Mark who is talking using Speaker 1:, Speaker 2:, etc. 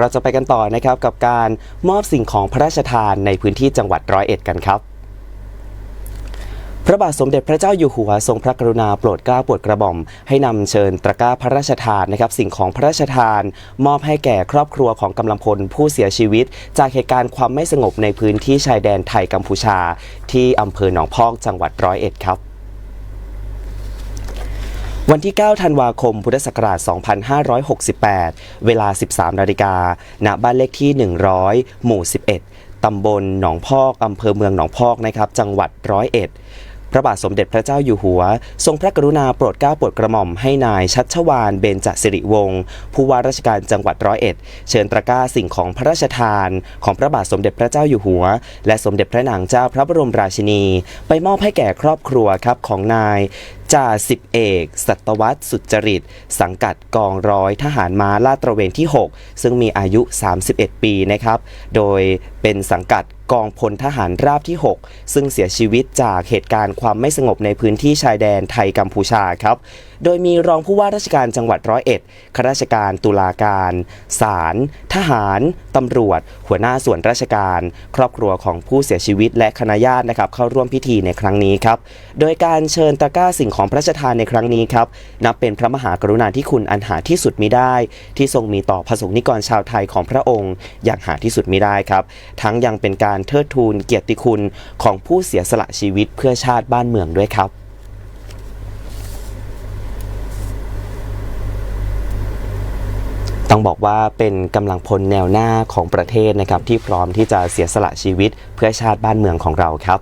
Speaker 1: เราจะไปกันต่อนะครับกับการมอบสิ่งของพระราชทานในพื้นที่จังหวัดร้อยเอ็ดกันครับ พระบาทสมเด็จพระเจ้าอยู่หัวทรงพระกรุณาโปรดเกล้าโปรดกระหม่อม ให้นำเชิญตะกร้าพระราชทานนะครับสิ่งของพระราชทาน มอบให้แก่ครอบครัวของกำลังพลผู้เสียชีวิต จากเหตุการณ์ความไม่สงบในพื้นที่ชายแดนไทยกัมพูชา ที่อำเภอหนองพอกจังหวัดร้อยเอ็ดครับ วันที่ 9 ธันวาคม พุทธศักราช 2568 เวลา 13 นาฬิกา ณ บ้านเลขที่ 100 หมู่ 11 ตำบลหนองพอก อำเภอเมืองหนองพอก นะครับ จังหวัดร้อยเอ็ด ระบาทสมเด็จพระเจ้าอยู่หัว ทรงพระกรุณาโปรดเกล้าโปรดกระหม่อมให้นายชัชวานเบญจสิริวงศ์ผู้ว่าราชการจังหวัดร้อยเอ็ด เชิญตะกร้าสิ่งของพระราชทาน ของพระบาทสมเด็จพระเจ้าอยู่หัว และสมเด็จพระนางเจ้าพระบรมราชินี ไปมอบให้แก่ครอบครัวครับของนายจ่าสิบเอก สัตวัตสุจริต สังกัดกองร้อยทหารม้าลาดตระเวนที่ 6 ซึ่งมีอายุ 31 ปีนะครับ โดยเป็นสังกัด กองพลทหารราบที่ 6 ซึ่งเสียชีวิตจากเหตุการณ์ความไม่สงบในพื้นที่ชายแดนไทยกัมพูชาครับ โดยมีรองผู้ว่าราชการจังหวัดร้อยเอ็ดข้าราชการตุลาการศาลทหาร ตำรวจ หัวหน้าส่วนราชการ ครอบครัวของผู้เสียชีวิตและคณะญาตินะครับเข้าร่วมพิธีในครั้งนี้ครับ โดยการเชิญตะกร้าสิ่งของพระราชทานในครั้งนี้ครับนับเป็นพระมหากรุณาธิคุณอันหาที่สุดมิได้ ที่ทรงมีต่อพระสงฆ์นิกรชาวไทยของพระองค์ อย่างหาที่สุดมิได้ครับ ทั้งยังเป็นการเทิดทูนเกียรติคุณของผู้เสียสละชีวิตเพื่อชาติบ้านเมืองด้วยครับต้องบอกว่าเป็นกำลังพลแนวหน้าของประเทศนะครับที่พร้อมที่จะเสียสละชีวิตเพื่อชาติบ้านเมืองของเราครับ